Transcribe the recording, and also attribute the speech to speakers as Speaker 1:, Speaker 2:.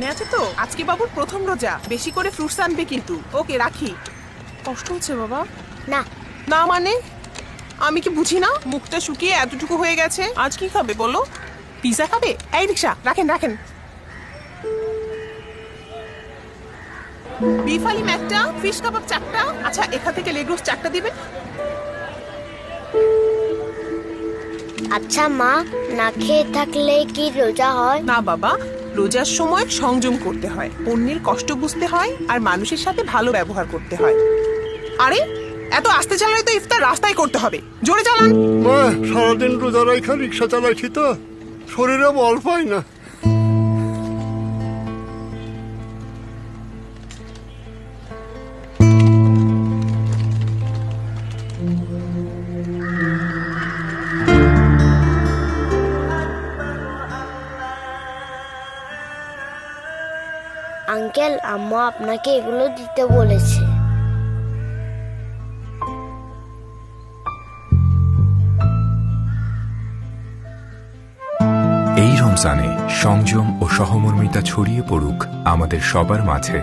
Speaker 1: মনে আছে তো? আজকে বাবুর প্রথম রোজা। বেশি করে ফ্রুটস আনবে কিন্তু। ওকে রাখি। কষ্ট হচ্ছে বাবা।
Speaker 2: না।
Speaker 1: না মানে? আমি কি বুঝি না? মুখটা শুকিয়ে এতটুকু হয়ে গেছে। আজ কি খাবে বলো? পিজা খাবে? এই রিক্সা রাখেন রাখেন। বিফ আলিম একটা ফিশ কাবাব চারটা। আচ্ছা এখান থেকে লেগ রোস্ট চারটা দিবেন?
Speaker 2: আচ্ছা মা না খেয়ে থাকলে কি রোজা হয়?
Speaker 1: না বাবা রোজার সময় সংযম করতে হয়, অন্যের কষ্ট বুঝতে হয় আর মানুষের সাথে ভালো ব্যবহার করতে হয়। আরে, এত আস্তে চালালে তো ইফতার রাস্তায় করতে হবে। জোরে চালান।
Speaker 3: সারাদিন রোজা রাখা রিক্সা চালাইছি তো। শরীরে বল পাই না।
Speaker 2: আঙ্কেল, আম্মা আপনাকে এগুলো দিতে বলেছে।
Speaker 4: এই রমজানে সংযম ও সহমর্মিতা ছড়িয়ে পড়ুক আমাদের সবার মাঝে।